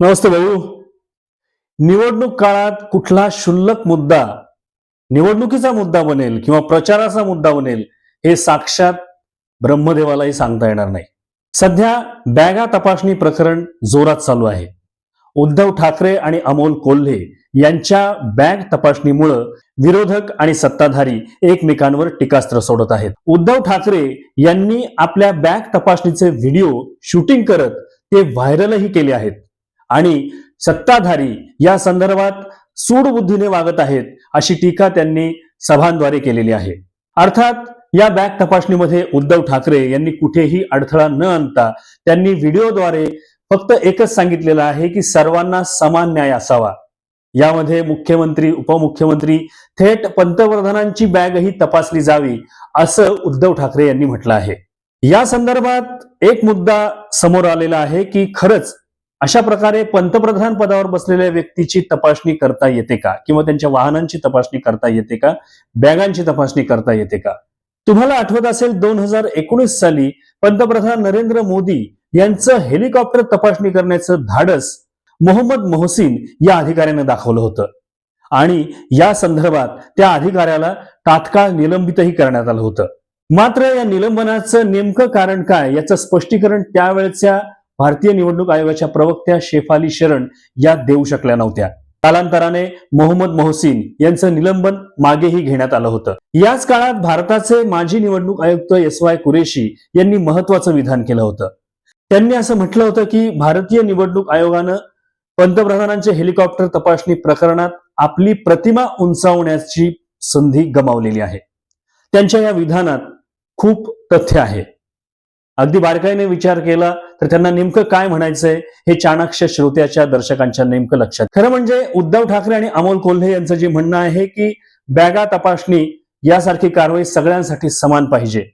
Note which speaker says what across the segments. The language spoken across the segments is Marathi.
Speaker 1: नमस्ते भाऊ. निवडणूक काळात कुठला क्षुल्लक मुद्दा निवडणुकीचा मुद्दा बनेल किंवा प्रचाराचा मुद्दा बनेल हे साक्षात ब्रह्मदेवालाही सांगता येणार नाही. सध्या बॅगा तपासणी प्रकरण जोरात चालू आहे. उद्धव ठाकरे आणि अमोल कोल्हे यांच्या बॅग तपासणीमुळं विरोधक आणि सत्ताधारी एकमेकांवर टीकास्त्र सोडत आहेत. उद्धव ठाकरे यांनी आपल्या बॅग तपासणीचे व्हिडिओ शूटिंग करत ते व्हायरलही केले आहेत. आणि सत्ताधारी या संदर्भात सूडबुद्धीने वागत आहेत अशी टीका त्यांनी सभांद्वारे केलेली आहे. अर्थात या बॅग तपासणीमध्ये उद्धव ठाकरे यांनी कुठेही अडथळा न आणता त्यांनी व्हिडिओद्वारे फक्त एकच सांगितलेलं आहे की सर्वांना समान न्याय असावा. यामध्ये मुख्यमंत्री उपमुख्यमंत्री थेट पंतप्रधानांची बॅगही तपासली जावी असं उद्धव ठाकरे यांनी म्हटलं आहे. या संदर्भात एक मुद्दा समोर आलेला आहे की खरंच अशा प्रकारे पंतप्रधान पदावर बसलेल्या व्यक्तीची तपासणी करता येते का? किंवा त्यांच्या वाहनांची तपासणी करता येते का? बॅगांची तपासणी करता येते का? तुम्हाला आठवत असेल दोन हजार एकोणीस साली पंतप्रधान नरेंद्र मोदी यांचं हेलिकॉप्टर तपासणी करण्याचं धाडस मोहम्मद मोहसिन या अधिकाऱ्यानं दाखवलं होतं. आणि या संदर्भात त्या अधिकाऱ्याला तात्काळ निलंबितही करण्यात आलं होतं. मात्र या निलंबनाचं नेमकं कारण काय याचं स्पष्टीकरण त्यावेळच्या भारतीय निवडणूक आयोगाच्या प्रवक्त्या शेफाली शरण या देऊ शकल्या नव्हत्या. कालांतराने मोहम्मद मोहसिन यांचं निलंबन मागेही घेण्यात आलं होतं. याच काळात भारताचे माजी निवडणूक आयुक्त एस वाय कुरेशी यांनी महत्वाचं विधान केलं होतं. त्यांनी असं म्हटलं होतं की भारतीय निवडणूक आयोगानं पंतप्रधानांच्या हेलिकॉप्टर तपासणी प्रकरणात आपली प्रतिमा उंचावण्याची संधी गमावलेली आहे. त्यांच्या या विधानात खूप तथ्य आहे. अगदी बारकाईने विचार केला तर त्यांना नेमकं काय म्हणायचंय हे चाणक्य श्रोत्याच्या दर्शकांच्या नेमकं लक्षात. खरं म्हणजे उद्धव ठाकरे आणि अमोल कोल्हे यांचं जे म्हणणं आहे की बॅगा तपासणी यासारखी कारवाई सगळ्यांसाठी समान पाहिजे.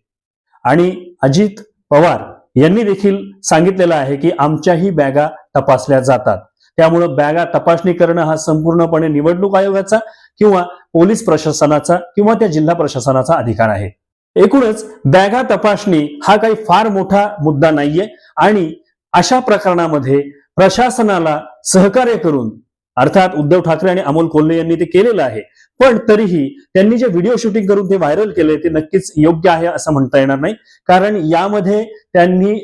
Speaker 1: आणि अजित पवार यांनी देखील सांगितलेलं आहे की आमच्याही बॅगा तपासल्या जातात. त्यामुळं बॅगा तपासणी करणं हा संपूर्णपणे निवडणूक आयोगाचा किंवा पोलीस प्रशासनाचा किंवा त्या जिल्हा प्रशासनाचा अधिकार आहे. एकूणच बॅगा तपासणी हा काही फार मोठा मुद्दा नाहीये आणि अशा प्रकरणामध्ये प्रशासनाला सहकार्य करून अर्थात उद्धव ठाकरे आणि अमोल कोल्हे यांनी ते केलेलं आहे पण तरीही त्यांनी जे व्हिडिओ शूटिंग करून ते व्हायरल केले ते नक्कीच योग्य आहे असं म्हणता येणार नाही. कारण यामध्ये त्यांनी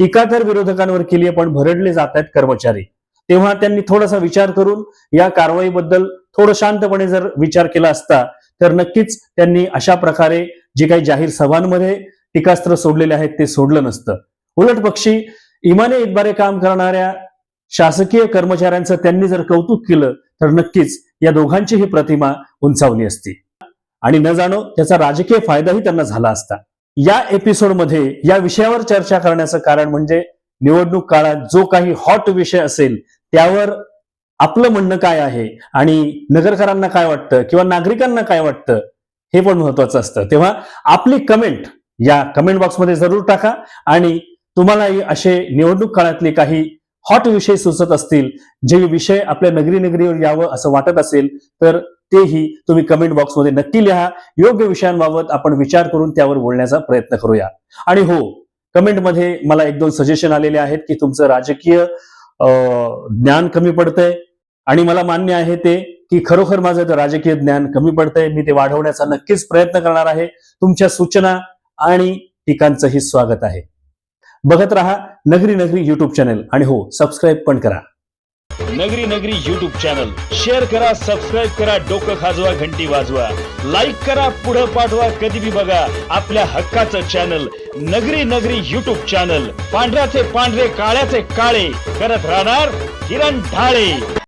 Speaker 1: टीका तर विरोधकांवर केली आहे पण भरडले जात आहेत कर्मचारी. तेव्हा त्यांनी थोडासा विचार करून या कारवाईबद्दल थोडं शांतपणे जर विचार केला असता तर नक्कीच त्यांनी अशा प्रकारे जे काही जाहीर सभांमध्ये टीकास्त्र सोडलेले आहेत ते सोडलं नसतं. उलट पक्षी इमाने इतबारे काम करणाऱ्या शासकीय कर्मचाऱ्यांचं त्यांनी जर कौतुक केलं तर नक्कीच या दोघांची ही प्रतिमा उंचावली असती. आणि न जाणो त्याचा राजकीय फायदाही त्यांना झाला असता. या एपिसोडमध्ये या विषयावर चर्चा करण्याचं कारण म्हणजे निवडणूक काळात जो काही हॉट विषय असेल त्यावर आपलं म्हणणं काय आहे आणि नगरकरांना काय वाटतं किंवा नागरिकांना काय वाटतं हे पण महत्वाचं असतं. तेव्हा आपली कमेंट या कमेंट बॉक्समध्ये जरूर टाका आणि तुम्हालाही असे निवडणूक काळातले काही हॉट विषय सुचत असतील जे विषय आपल्या नगरी नगरीवर यावं असं वाटत असेल तर तेही तुम्ही कमेंट बॉक्समध्ये नक्की लिहा. योग्य विषयांबाबत आपण विचार करून त्यावर बोलण्याचा प्रयत्न करूया. आणि हो कमेंटमध्ये मला एक दोन सजेशन आलेले आहेत की तुमचं राजकीय ज्ञान कमी पडतंय. आणि मला मान्य आहे ते की खरोखर माझं ते राजकीय ज्ञान कमी पडतंय. मी ते वाढवण्याचा नक्कीच प्रयत्न करणार आहे. तुमच्या सूचना आणि टीकांचंही स्वागत आहे. बघत रहा नगरी नगरी युट्यूब चॅनल आणि हो सबस्क्राईब पण करा.
Speaker 2: नगरी नगरी युट्यूब चॅनल शेअर करा सबस्क्राईब करा डोकं खाजवा घंटी वाजवा. लाईक करा पुढं पाठवा कधी बी बघा आपल्या हक्काचं चॅनल नगरी नगरी युट्यूब चॅनल पांढऱ्याचे पांढरे काळ्याचे काळे. करत राहणार किरण ढाळे.